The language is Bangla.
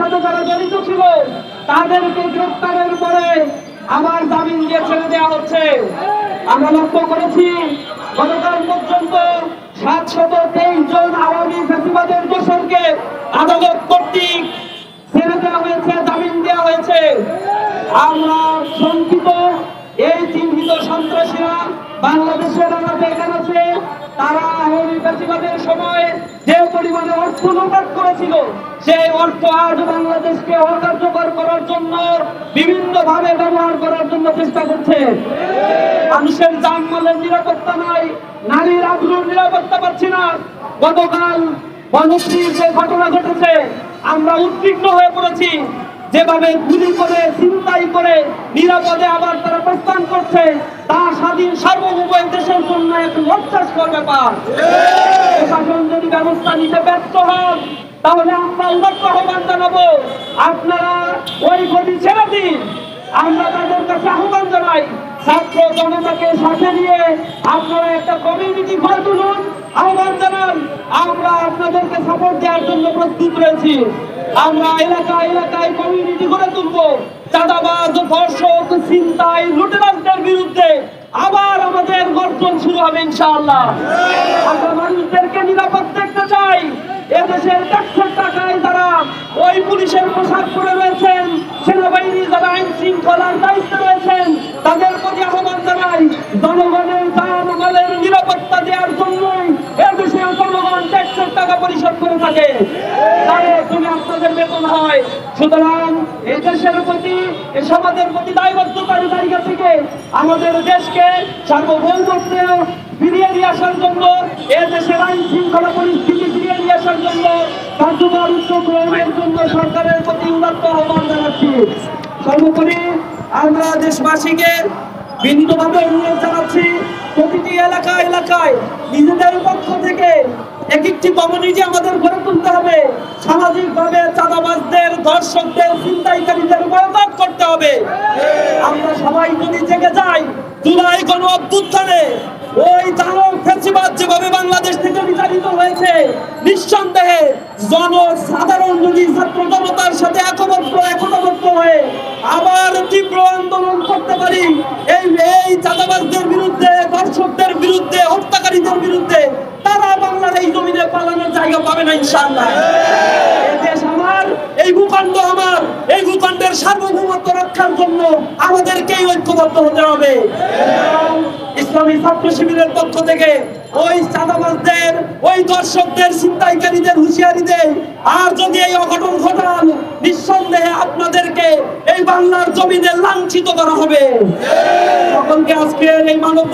সাথে যারা জড়িত ছিল, তাদেরকে গ্রেফতারের পরে আবার জামিন দিয়ে ছেড়ে দেওয়া হচ্ছে। আমরা লক্ষ্য করেছি, গতকাল পর্যন্ত সাতশত তেইশ জন আওয়ামী ফেসিবাদের দোষরকে আদালত কর্তৃক ছেড়ে দেওয়া হয়েছে, জামিন দেওয়া হয়েছে। আমরা শঙ্কিত, এই চিহ্নিত সন্ত্রাসীরা বাংলাদেশের আমাদের আছে। তারা আওয়ামী ফেসিবাদের সময় যে পরিমাণে অর্থ লোপাট করেছিল, সেই অর্থ আজ বাংলাদেশকে অকার্যকর করার জন্য বিভিন্ন ভাবে ব্যবহার করার জন্য চেষ্টা করছে। মানুষের যানমালের নিরাপত্তা নাই, নারীর আগ্রহ নিরাপত্তা পাচ্ছি না। গতকাল বনশ্রীর যে ঘটনা ঘটেছে, আমরা উদ্বিগ্ন হয়ে পড়েছি। যেভাবে গুলি করে চিন্তাই করে নিরাপদে আবার তারা প্রস্থান করছে তা স্বাধীন সার্বভৌম দেশের জন্য এক লজ্জাস্কর ব্যাপার। প্রশাসন যদি ব্যবস্থা নিতে ব্যর্থ হন তাহলে আমরা উন্নত আহ্বান জানাব আপনারা ওই গতি ছেড়ে দিন। আমরা তাদের কাছে আহ্বান জানাই ছাত্র জনতাকে সাথে নিয়ে আপনারা একটা কমিউনিটি গড়ে তুলুন আহ্বান জানান আমরা আপনাদেরকে সাপোর্ট দেওয়ার জন্য প্রস্তুত রয়েছি। আমরা এলাকা এলাকায় কমিউনিটি গড়ে তুলবো। চাঁদাবাজ ধর্ষক চিন্তায় লুটেরাজদের বিরুদ্ধে আবার আমাদের গর্জন শুরু হবে ইনশাআল্লাহ। আমরা মানুষদেরকে নিরাপদ দেখতে চাই। এদেশের ট্যাক্সের টাকায় যারা ওই পুলিশের পোশাক পরে রয়েছেন। সেনাবাহিনী, যারা আইন শৃঙ্খলার টাকা পরিশোধ করে থাকে। তুমি আপনাদের বেতন হয়। সুতরাং এই দেশের প্রতি, এই সমাজের প্রতি দায়বদ্ধতার জায়গা থেকে আমাদের দেশকে সার্বভৌমত্বে ফিরিয়ে নিয়ে আসার জন্য, এ দেশের আইন শৃঙ্খলা পরিস্থিতি ফিরিয়ে নিয়ে আসার জন্য কার্যকর উদ্যোগ গ্রহণের জন্য সরকারের প্রতি উন্নত আহ্বান জানাচ্ছি। সর্বোপরি আমরা দেশবাসীকে বিনীতভাবে অনুরোধ জানাচ্ছি প্রতিটি এলাকা, এলাকায় নিজেদের পক্ষ থেকে এক একটি কমিউনিটি আমাদের গড়ে তুলতে হবে, সামাজিকভাবে চাঁদাবাজদের, ধর্ষকদের চিন্তাইকারীদের বয়কট করতে হবে। আমরা সবাই যদি জেগে যাই, জুলাই গণ অভ্যুত্থানে ওই জানো ফেসিবাদ যেভাবে বাংলাদেশ থেকে বিচারিত হয়েছে, নিঃসন্দেহে জনসাধারণ যদি ছাত্র জনতার সাথে একবদ্ধ একতাবদ্ধ হয়ে আবার তীব্র আন্দোলন করতে পারি এই এই চাঁদাবাজদের বিরুদ্ধে দর্শকদের বিরুদ্ধে, হত্যাকারীদের বিরুদ্ধে তারা বাংলার এই জমিনে পালানোর জায়গা পাবে না ইনশাল্লাহ এই ভূখণ্ড আমার, এই ভূখণ্ডের সার্বভৌমত্ব রক্ষার জন্য আমাদেরকেই ঐক্যবদ্ধ হতে হবে। ইসলামী ছাত্র শিবিরের পক্ষ থেকে ওই চাঁদাবাজদের, ওই দর্শকদের চিন্তাইকারীদের হুঁশিয়ারি দেয় আর যদি এই অঘটন ঘটান, নিঃসন্দেহে আপনাদেরকে এই বাংলার জমিনে লাঞ্ছিত করা হবে। সকলকে আজকের এই মানব